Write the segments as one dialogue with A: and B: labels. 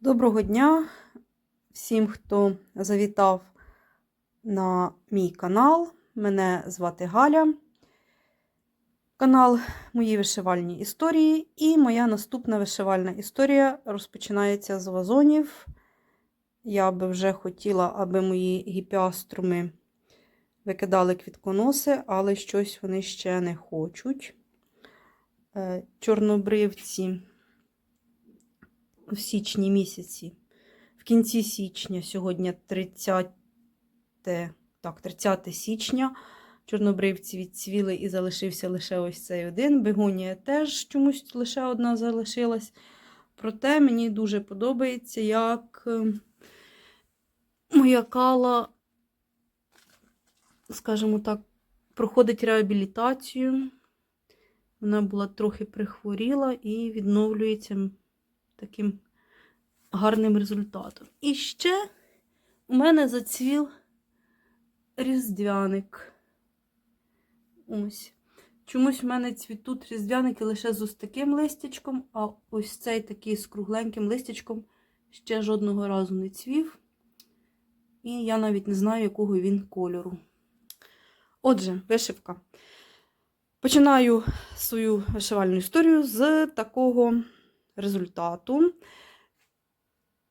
A: Доброго дня всім, хто завітав на мій канал. Мене звати Галя. Канал Мої вишивальні історії. І моя наступна вишивальна історія розпочинається з вазонів. Я би вже хотіла, аби мої гіпіаструми викидали квітконоси, але щось вони ще не хочуть. Е, Чорнобривці в січні місяці, в кінці січня, сьогодні 30, так, 30 січня. Чорнобривці відцвіли і залишився лише ось цей один. Бегонія теж чомусь лише одна залишилась. Проте мені дуже подобається, як е, моя кала, скажімо так, проходить реабілітацію. Вона була трохи прихворіла і відновлюється таким гарним результатом. І ще у мене зацвів різдвяник. Ось. Чомусь в мене цвітуть різдвяники лише з ось таким листячком, а ось цей такий з кругленьким листячком ще жодного разу не цвів. І я навіть не знаю, якого він кольору. Отже, вишивка. Починаю свою вишивальну історію з такого результату.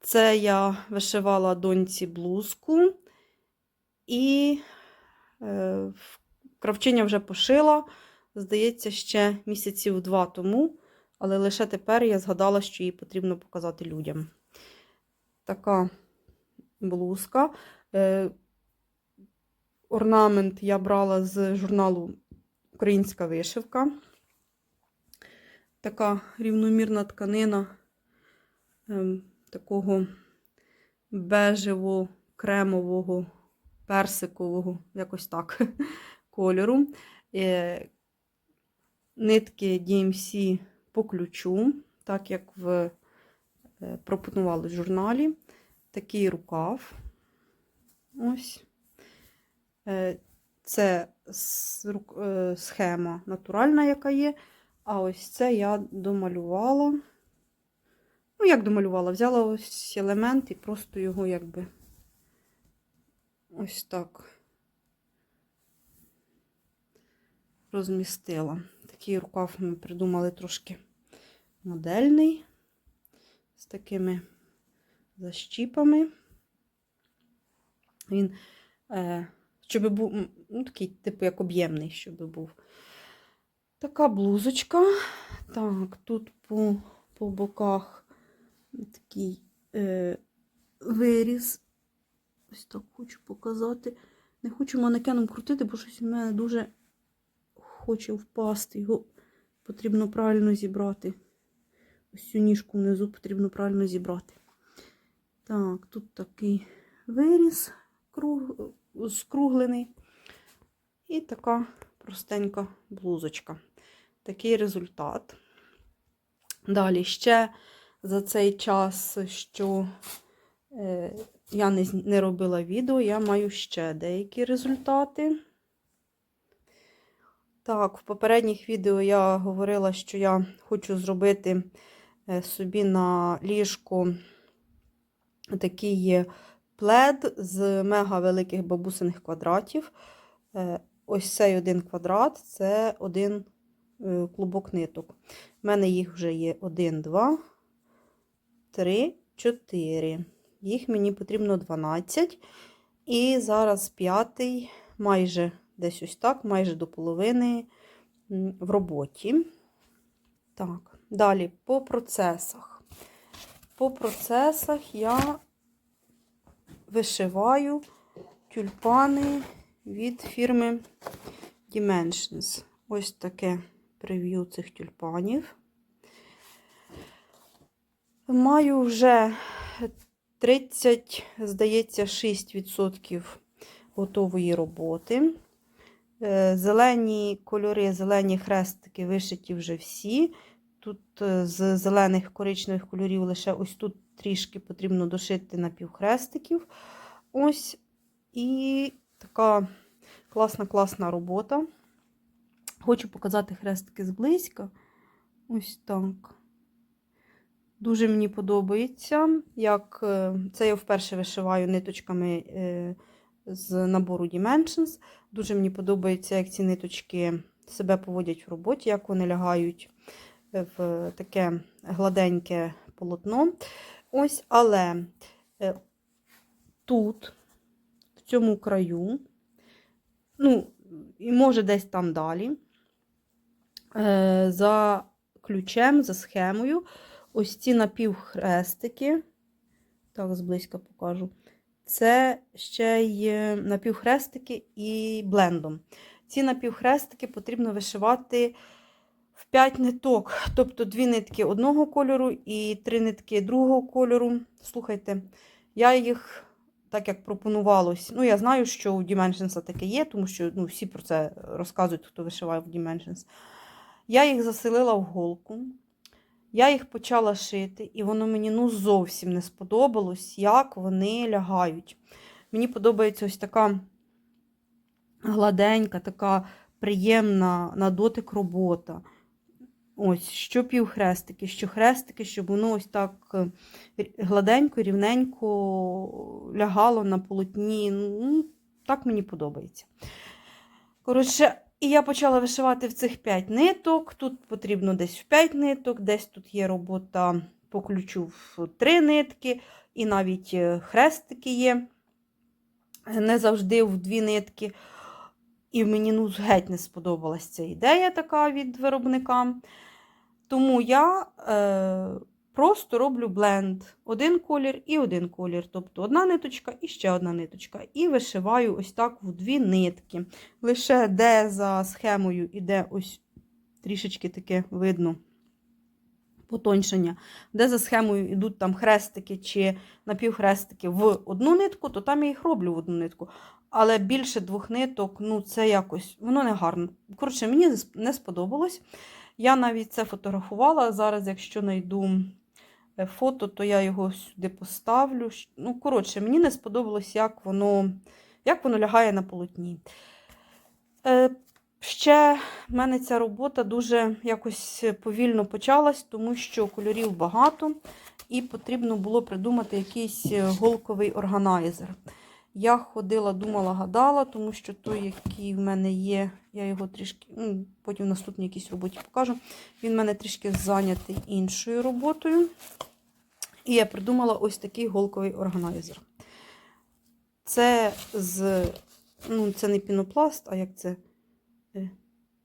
A: Це я вишивала доньці блузку, і е, кравчиня вже пошила, здається, ще місяців два тому, але лише тепер я згадала, що її потрібно показати людям. Така блузка. Е, орнамент я брала з журналу Українська вишивка така рівномірна тканина ем, такого бежево, кремового, персикового, якось так, кольору. Е, нитки DMC по ключу, так як в, е, пропонували в журналі. Такий рукав. Ось. Е, це схема натуральна, яка є. А ось це я домалювала. Ну, як домалювала? Взяла ось елемент і просто його якби ось так розмістила. Такий рукав ми придумали трошки модельний, з такими защіпами. Він, е, щоб був, ну, такий, типу, як об'ємний, щоб був. Така блузочка. Так, тут по по боках такий е, виріз. Ось так хочу показати. Не хочу манекеном крутити, бо щось в мене дуже хоче впасти. Його потрібно правильно зібрати. Ось цю ніжку внизу потрібно правильно зібрати. Так, тут такий виріз круг, скруглений. І така простенька блузочка. Такий результат. Далі ще за цей час, що е, я не, робила відео, я маю ще деякі результати. Так, в попередніх відео я говорила, що я хочу зробити е, собі на ліжко такий плед з мега великих бабусиних квадратів. Е, ось цей один квадрат це один клубок ниток. У мене їх вже є 1, 2, 3, 4. Їх мені потрібно 12. І зараз п'ятий, майже десь ось так, майже до половини в роботі. Так, далі по процесах. По процесах я вишиваю тюльпани від фірми Dimensions. Ось таке прев'ю цих тюльпанів. Маю вже 30, здається, 6% готової роботи. Е, зелені кольори, зелені хрестики вишиті вже всі. Тут е, з зелених коричневих кольорів лише ось тут трішки потрібно дошити на півхрестиків. Ось. І така класна-класна робота. Хочу показати хрестики зблизька. Ось так. Дуже мені подобається, як е, це я вперше вишиваю ниточками е, з набору Dimensions. Дуже мені подобається, як ці ниточки себе поводять в роботі, як вони лягають в таке гладеньке полотно. Ось, але е, тут, в цьому краю, ну, і може десь там далі, е, за ключем, за схемою, ось ці напівхрестики, так, зблизька покажу, це ще й напівхрестики і блендом. Ці напівхрестики потрібно вишивати в 5 ниток, тобто дві нитки одного кольору і три нитки другого кольору. Слухайте, я їх, так як пропонувалось, ну я знаю, що у Dimensions таке є, тому що ну, всі про це розказують, хто вишиває в Dimensions. Я їх заселила в голку. Я їх почала шити, і воно мені ну, зовсім не сподобалось, як вони лягають. Мені подобається ось така гладенька, така приємна на дотик робота. Ось, що півхрестики, що хрестики, щоб воно ось так е, гладенько, рівненько лягало на полотні. Ну, Так мені подобається. Коротше, і я почала вишивати в цих 5 ниток. Тут потрібно десь в 5 ниток, десь тут є робота по ключу в 3 нитки, і навіть е, хрестики є. Не завжди в 2 нитки. І мені ну, геть не сподобалась ця ідея така від виробника. Тому я е, просто роблю бленд. Один колір і один колір. Тобто одна ниточка і ще одна ниточка. І вишиваю ось так в дві нитки. Лише де за схемою іде ось трішечки таке видно потоньшення. Де за схемою йдуть там хрестики чи напівхрестики в одну нитку, то там я їх роблю в одну нитку. Але більше двох ниток, ну це якось, воно не гарно. Коротше, мені не сподобалось. Я навіть це фотографувала. Зараз, якщо знайду фото, то я його сюди поставлю. Ну, коротше, мені не сподобалось, як воно як воно лягає на полотні. Е, Ще в мене ця робота дуже якось повільно почалась, тому що кольорів багато, і потрібно було придумати якийсь голковий органайзер. Я ходила, думала, гадала, тому що той, який в мене є, я його трішки, ну, потім в наступній якійсь роботі покажу. Він в мене трішки зайнятий іншою роботою. І я придумала ось такий голковий органайзер. Це з, ну, це не пінопласт, а як це Е,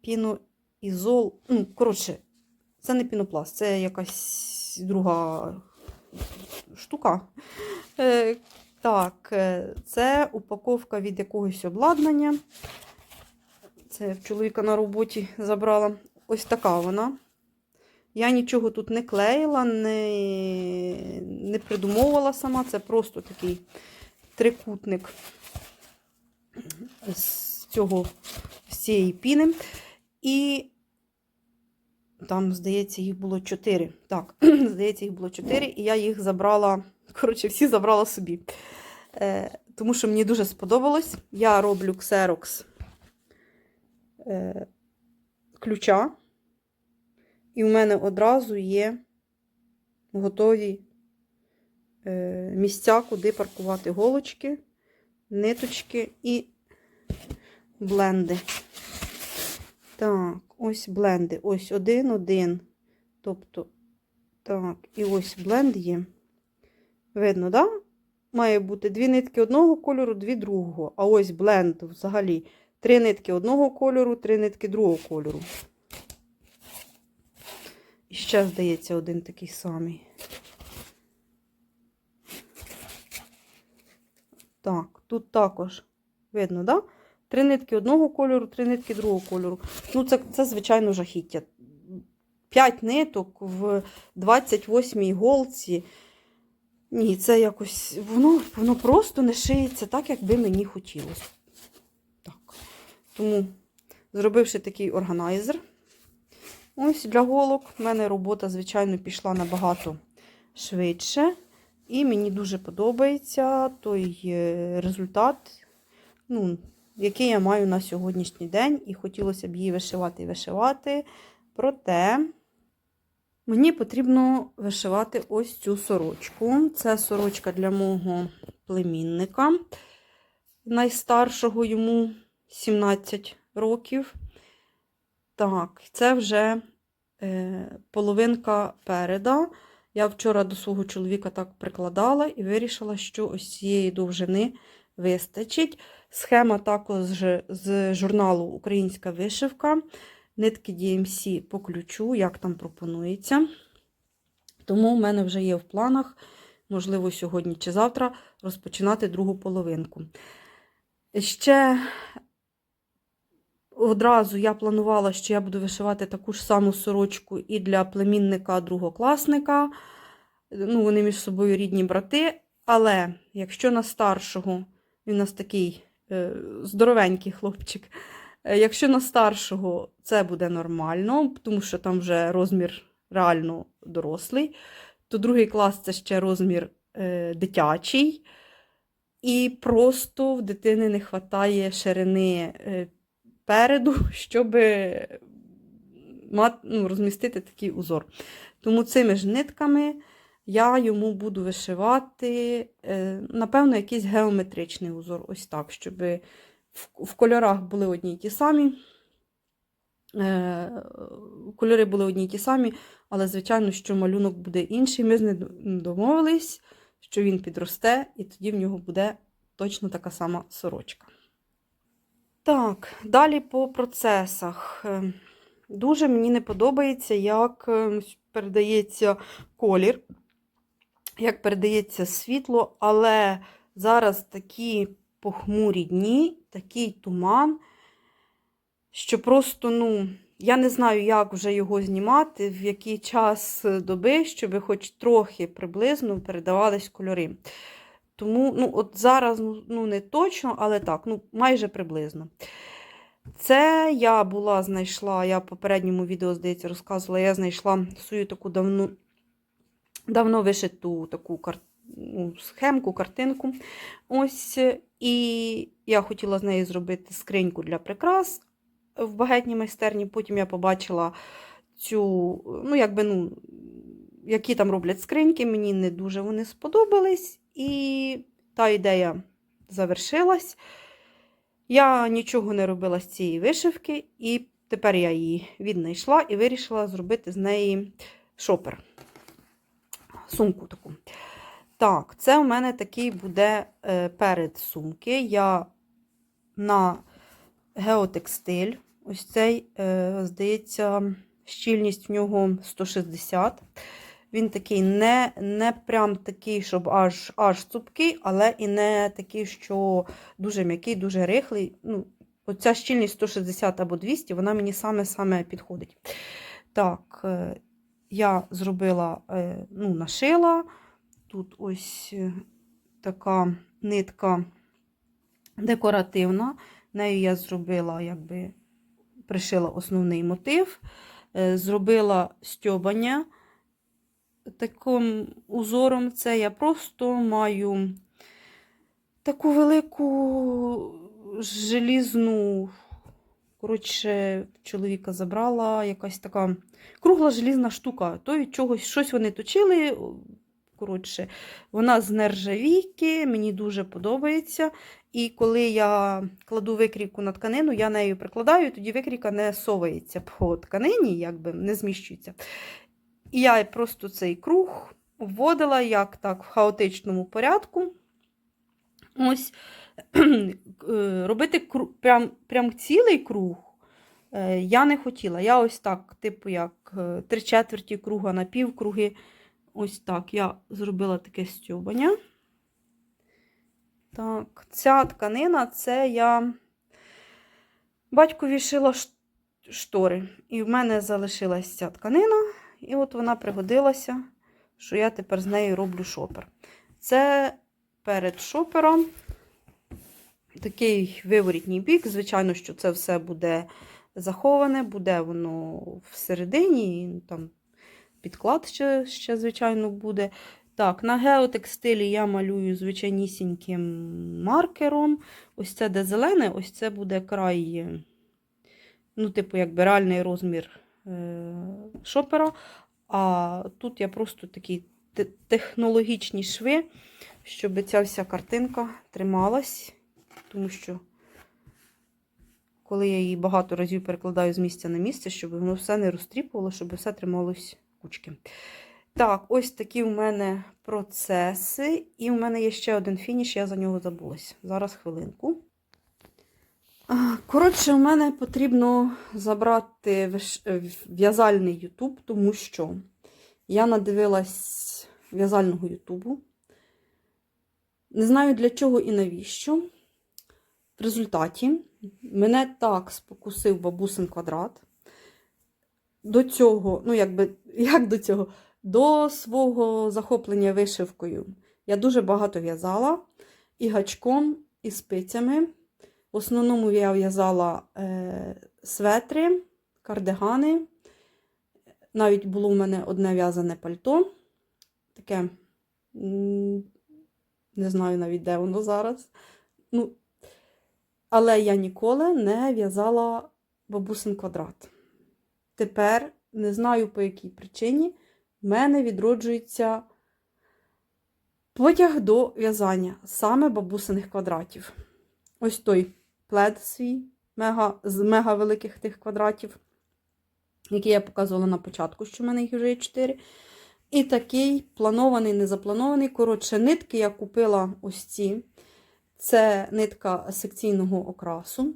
A: піноізол. Ну, коротше, це не пінопласт, це якась друга штука. Так, е, це упаковка від якогось обладнання. Це чоловіка на роботі забрала. Ось така вона. Я нічого тут не клеїла, не не придумовувала сама. Це просто такий трикутник з цього, з цієї піни. І там, здається, їх було 4. Так, здається, їх було 4, і я їх забрала, коротше, всі забрала собі. Е, Тому що мені дуже сподобалось. Я роблю ксерокс е, ключа, і в мене одразу є готові е, місця, куди паркувати голочки, ниточки і бленди. Так, ось бленди. Ось один-один. Тобто, так, і ось бленд є. Видно, так? Да? Має бути дві нитки одного кольору, дві другого. А ось бленд взагалі три нитки одного кольору, три нитки другого кольору. І ще, здається, один такий самий. Так, тут також видно? Да? Три нитки одного кольору, три нитки другого кольору. Ну, це, це звичайно, жахіття. П'ять ниток в 28-й голці. Ні, це якось. Воно воно просто не шиється так, як би мені хотілося. Так. Тому, зробивши такий органайзер, ось для голок, в мене робота, звичайно, пішла набагато швидше. І мені дуже подобається той е, результат. Ну, який я маю на сьогоднішній день, і хотілося б її вишивати і вишивати. Проте Мені потрібно вишивати ось цю сорочку. Це сорочка для мого племінника, найстаршого йому 17 років. Так, це вже е, половинка переда. Я вчора до свого чоловіка так прикладала і вирішила, що ось цієї довжини вистачить. Схема також з журналу Українська вишивка. Нитки DMC по ключу, як там пропонується. Тому в мене вже є в планах, можливо, сьогодні чи завтра, розпочинати другу половинку. Ще одразу я планувала, що я буду вишивати таку ж саму сорочку і для племінника другокласника. Ну, Вони між собою рідні брати. Але якщо на старшого, він у нас такий е, здоровенький хлопчик. Е, Якщо на старшого це буде нормально, тому що там вже розмір реально дорослий, то другий клас це ще розмір е, дитячий. І просто в дитини не вистачає ширини е, переду, щоб ну, розмістити такий узор. Тому цими ж нитками я йому буду вишивати, напевно, якийсь геометричний узор, ось так, щоб в кольорах були одні й ті самі. Е, кольори були одні й ті самі, але, звичайно, що малюнок буде інший. Ми з ним домовились, що він підросте, і тоді в нього буде точно така сама сорочка. Так, далі по процесах. Е, Дуже мені не подобається, як е, передається колір, як передається світло, але зараз такі похмурі дні, такий туман, що просто, ну, я не знаю, як вже його знімати, в який час доби, щоб хоч трохи приблизно передавались кольори. Тому, ну, от зараз, ну, не точно, але так, ну, майже приблизно. Це я була знайшла, я в попередньому відео, здається, розказувала, я знайшла свою таку давно давно вишиту таку картину ну, схемку, картинку. Ось, І я хотіла з неї зробити скриньку для прикрас в багетній майстерні. Потім я побачила цю, ну, якби, ну, які там роблять скриньки, мені не дуже вони сподобались. І та ідея завершилась. Я нічого не робила з цієї вишивки, і тепер я її віднайшла і вирішила зробити з неї шопер. Сумку таку. Так, це у мене такий буде е, перед сумки. Я на геотекстиль. Ось цей, е, здається, щільність в нього 160. Він такий не не прям такий, щоб аж аж цупкий, але і не такий, що дуже м'який, дуже рихлий. Ну, Оця щільність 160 або 200, вона мені саме-саме підходить. Так, е, я зробила, ну, нашила. Тут ось е, така нитка декоративна. Нею я зробила, якби пришила основний мотив, е, зробила стьобання таким узором. Це я просто маю таку велику желізну, коротше, чоловіка забрала якась така кругла желізна штука. То від чогось щось вони точили коротше, вона з нержавійки, мені дуже подобається. І коли я кладу викрійку на тканину, я нею прикладаю, тоді викрійка не совається по тканині, якби не зміщується. І я просто цей круг вводила як так в хаотичному порядку. Ось е, робити прям, прям цілий круг. е, Я не хотіла. Я ось так, типу, як е, три четверті круга на півкруги Ось так я зробила таке стюбання. Так, ця тканина це я батькові шила штори. І в мене залишилася ця тканина, і от вона пригодилася, що я тепер з нею роблю шопер. Це перед шопером такий виворітній бік. Звичайно, що це все буде заховане, буде воно всередині, там підклад ще, ще, звичайно, буде. Так, на геотекстилі я малюю звичайнісіньким маркером. Ось це де зелене, ось це буде край, ну, типу, якби реальний розмір е шопера. А тут я просто такі технологічні шви, щоб ця вся картинка трималась, тому що коли я її багато разів перекладаю з місця на місце, щоб воно все не розтріпувало, щоб все трималось кучки. Так, ось такі у мене процеси. І у мене є ще один фініш, я за нього забулась. Зараз хвилинку. Коротше, у мене потрібно забрати е, в'язальний Ютуб, тому що я надивилась в'язального Ютубу. Не знаю для чого і навіщо. В результаті мене так спокусив бабусин квадрат. До цього, ну, якби, як до цього? До свого захоплення вишивкою я дуже багато в'язала і гачком, і спицями. В основному я в'язала е, светри, кардигани. Навіть було у мене одне в'язане пальто. Таке, не знаю навіть, де воно зараз. Ну, але я ніколи не в'язала бабусин квадрат. Тепер не знаю по якій причині в мене відроджується потяг до в'язання саме бабусиних квадратів. Ось той плед свій мега, з мега великих тих квадратів, який я показувала на початку, що в мене їх вже є 4. І такий планований, незапланований. Коротше, нитки я купила ось ці. Це нитка секційного окрасу.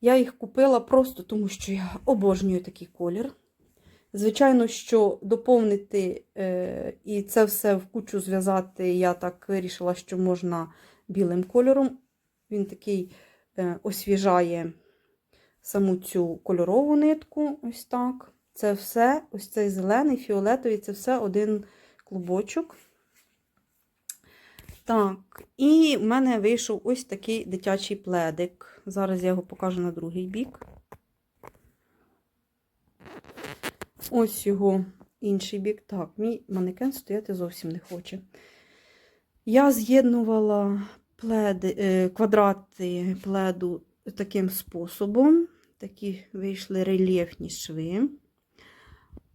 A: Я їх купила просто тому, що я обожнюю такий колір. Звичайно, що доповнити е, і це все в кучу зв'язати, я так вирішила, що можна білим кольором. Він такий е, освіжає саму цю кольорову нитку. Ось так. Це все, ось цей зелений, фіолетовий, це все один клубочок. Так, і в мене вийшов ось такий дитячий пледик. Зараз я його покажу на другий бік. Ось його інший бік. Так, мій манекен стояти зовсім не хоче. Я з'єднувала пледи, е, квадрати пледу таким способом. Такі вийшли рельєфні шви.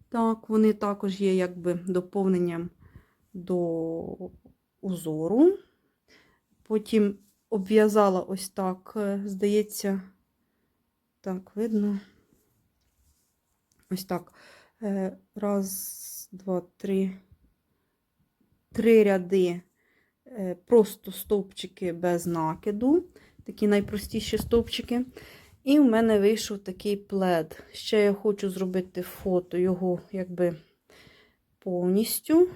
A: Так, вони також є якби доповненням до узору. Потім обв'язала ось так, е, здається, так, видно. Ось так. Е, Раз, два, три. Три ряди. е, Просто стовпчики без накиду. Такі найпростіші стовпчики. І в мене вийшов такий плед. Ще я хочу зробити фото його якби повністю.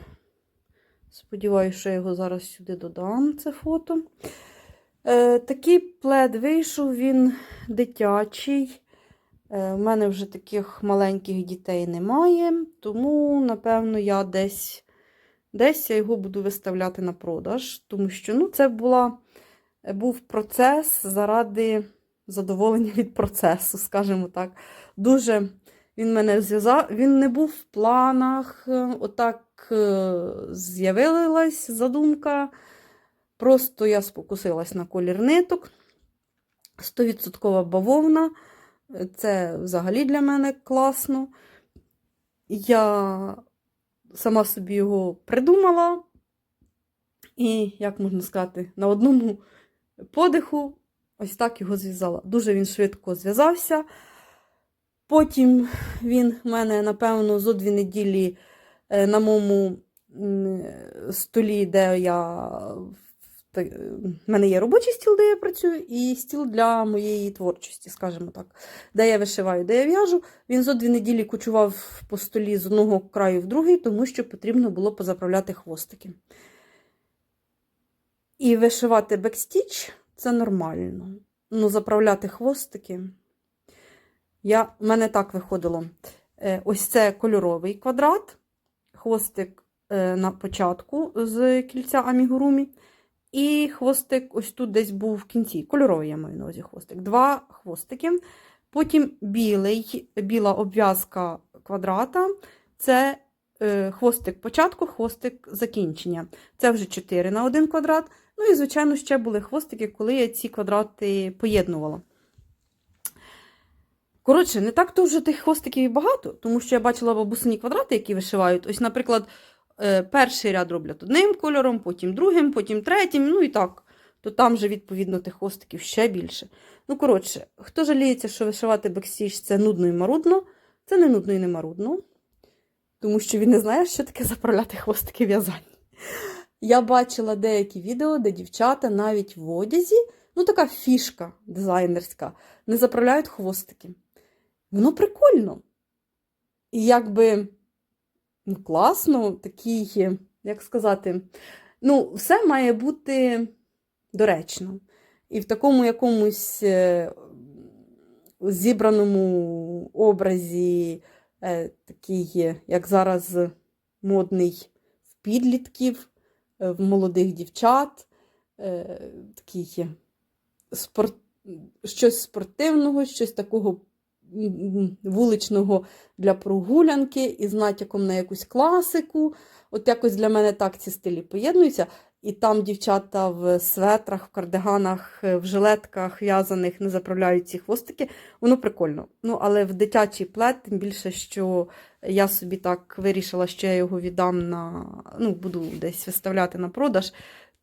A: Сподіваюся, що я його зараз сюди додам, це фото. Е, такий плед вийшов, він дитячий. Е, У мене вже таких маленьких дітей немає, тому, напевно, я десь десь я його буду виставляти на продаж, тому що ну, це була, був процес заради задоволення від процесу, скажімо так. Дуже він мене зв'язав, він не був в планах, е, отак з'явилась задумка. Просто я спокусилась на колір ниток. 100% бавовна. Це взагалі для мене класно. Я сама собі його придумала. І, як можна сказати, на одному подиху ось так його зв'язала. Дуже він швидко зв'язався. Потім він в мене, напевно, зо дві неділі е, на моєму столі, де я. В мене є робочий стіл, де я працюю, і стіл для моєї творчості, скажімо так, де я вишиваю, де я в'яжу. Він зо дві неділі кучував по столі з одного краю в другий, тому що потрібно було позаправляти хвостики. І вишивати бекстіч це нормально. Ну, заправляти хвостики. Я, в мене так виходило. Е, Ось це кольоровий квадрат, хвостик е, на початку з кільця амігурумі. І хвостик ось тут десь був в кінці. Кольоровий я маю на увазі хвостик. Два хвостики. Потім білий, біла обв'язка квадрата. Це е, хвостик початку, хвостик закінчення. Це вже 4 на один квадрат. Ну і, звичайно, ще були хвостики, коли я ці квадрати поєднувала. Коротше, не так то вже тих хвостиків і багато, тому що я бачила бабусині квадрати, які вишивають. Ось, наприклад, е, перший ряд роблять одним кольором, потім другим, потім третім, ну і так. То там же, відповідно, тих хвостиків ще більше. Ну, коротше, хто жаліється, що вишивати бекстіж це нудно і марудно, це не нудно і не марудно, тому що він не знає, що таке заправляти хвостики в'язання. Я бачила деякі відео, де дівчата навіть в одязі, ну така фішка дизайнерська, не заправляють хвостики. Воно прикольно. І якби ну, класно, такий, як сказати, ну, все має бути доречно. І в такому якомусь е, зібраному образі, е, такий, як зараз модний в підлітків, е, в молодих дівчат, такий спорт, щось спортивного, щось такого вуличного для прогулянки із натяком на якусь класику. От якось для мене так ці стилі поєднуються. І там дівчата в светрах, в кардиганах, е, в жилетках в'язаних не заправляють ці хвостики. Воно прикольно. Ну, але в дитячий плед, тим більше, що я собі так вирішила, що я його віддам на ну, буду десь виставляти на продаж,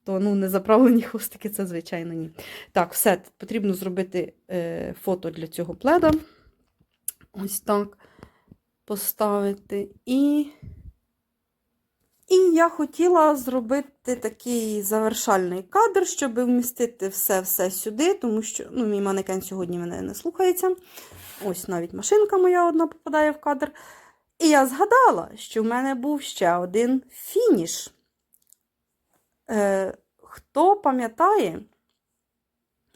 A: то ну, незаправлені хвостики це, звичайно, ні. Так, все, потрібно зробити е, фото для цього пледа. Ось так поставити. І. І я хотіла зробити такий завершальний кадр, щоб вмістити все-все сюди, тому що ну, мій манекен сьогодні мене не слухається. Ось навіть машинка моя одна попадає в кадр. І я згадала, що в мене був ще один фініш. Е, хто пам'ятає,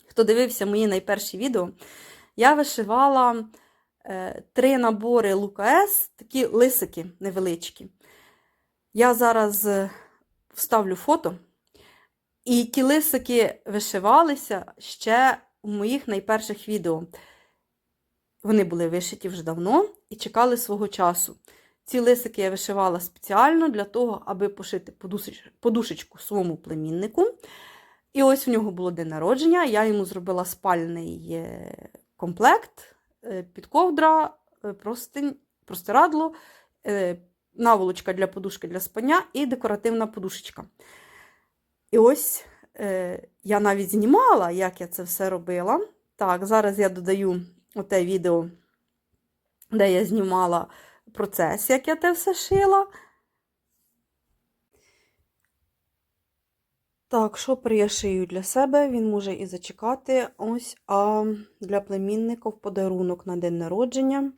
A: хто дивився мої найперші відео, я вишивала три набори Лука-С, такі лисики невеличкі. Я зараз е, вставлю фото. І ті лисики вишивалися ще у моїх найперших відео. Вони були вишиті вже давно і чекали свого часу. Ці лисики я вишивала спеціально для того, аби пошити подушечку своєму племіннику. І ось в нього було день народження. Я йому зробила спальний е, комплект, е, підковдра, е, простинь, простирадло, е, наволочка для подушки для спання і декоративна подушечка. І ось е, я навіть знімала, як я це все робила. Так, зараз я додаю оте відео, де я знімала процес, як я те все шила. Так, шопер я для себе, він може і зачекати. Ось, а для племінника в подарунок на день народження.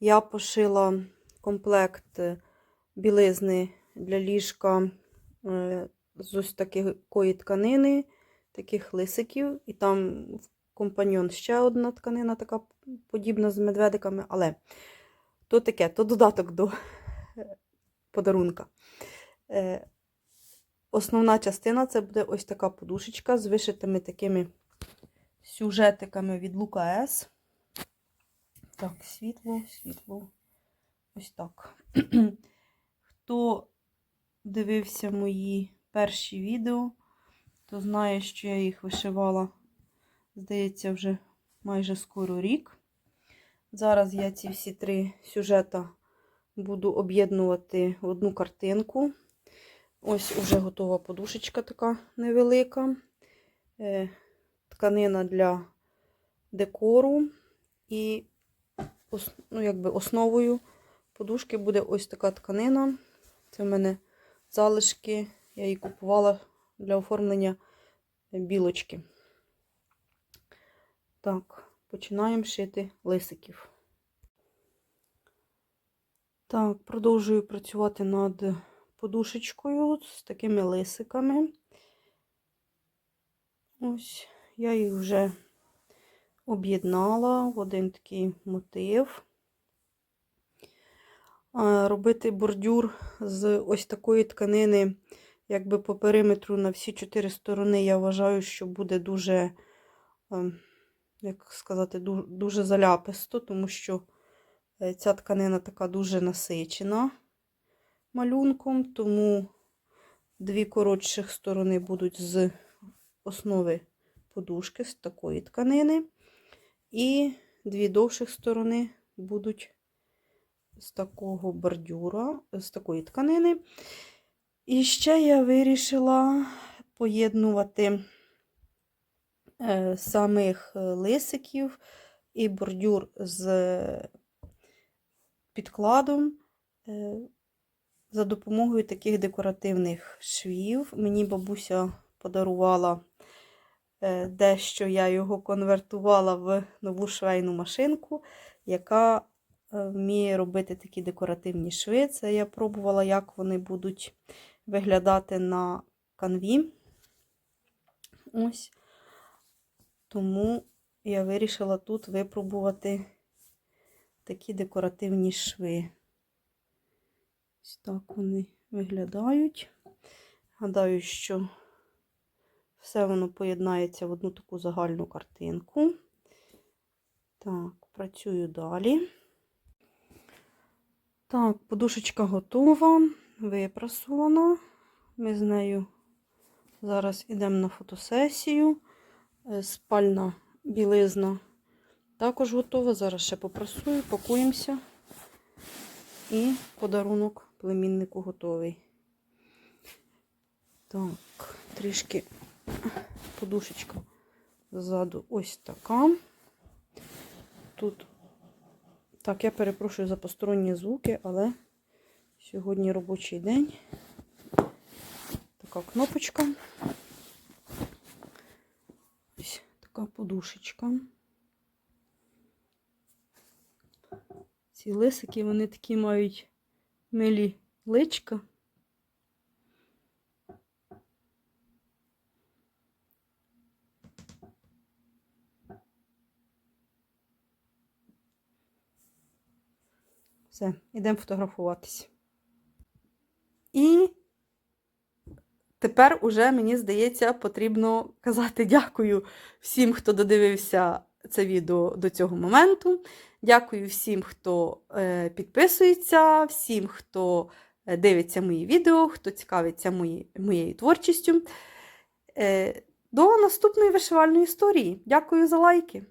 A: Я пошила комплект білизни для ліжка е, з ось такої тканини, таких лисиків. І там в компаньон ще одна тканина, така подібна з медведиками, але то таке, то додаток до е, подарунка. Основна частина це буде ось така подушечка з вишитими такими сюжетиками від Лука С. Так, світло, світло. Ось так. Хто дивився мої перші відео, то знає, що я їх вишивала, здається, вже майже скоро рік. Зараз я ці всі три сюжета буду об'єднувати в одну картинку. Ось уже готова подушечка така невелика. Е, Тканина для декору. І ну, якби основою подушки буде ось така тканина. Це в мене залишки. Я її купувала для оформлення білочки. Так, починаємо шити лисиків. Так, продовжую працювати над подушечкою з такими лисиками. Ось, я їх вже об'єднала в один такий мотив. Робити бордюр з ось такої тканини, якби по периметру на всі чотири сторони, я вважаю, що буде дуже, як сказати, дуже заляписто, тому що е, ця тканина така дуже насичена малюнком, тому дві коротших сторони будуть з основи подушки з такої тканини. І дві довших сторони будуть з такого бордюра, з такої тканини. І ще я вирішила поєднувати е, самих е, лисиків і бордюр з підкладом е, за допомогою таких декоративних швів. Мені бабуся подарувала е, дещо, я його конвертувала в нову швейну машинку, яка е, вміє робити такі декоративні шви. Це я пробувала, як вони будуть виглядати на канві. Ось. Тому я вирішила тут випробувати такі декоративні шви. Ось так вони виглядають. Гадаю, що все воно поєднається в одну таку загальну картинку. Так, працюю далі. Так, подушечка готова, випрасована. Ми з нею зараз йдемо на фотосесію. Е, Спальна білизна також готова. Зараз ще попрасую, пакуємося. І подарунок племіннику готовий. Так, трішки подушечка ззаду ось така. Тут, так, я перепрошую за посторонні звуки, але сьогодні робочий день. Така кнопочка. Ось така подушечка. Ці лисики, вони такі мають милі личка. Все, йдемо фотографуватись. І тепер уже, мені здається, потрібно казати дякую всім, хто додивився це відео до цього моменту. Дякую всім, хто е, підписується, всім, хто е, дивиться мої відео, хто цікавиться мої, моєю творчістю. Е, До наступної вишивальної історії. Дякую за лайки!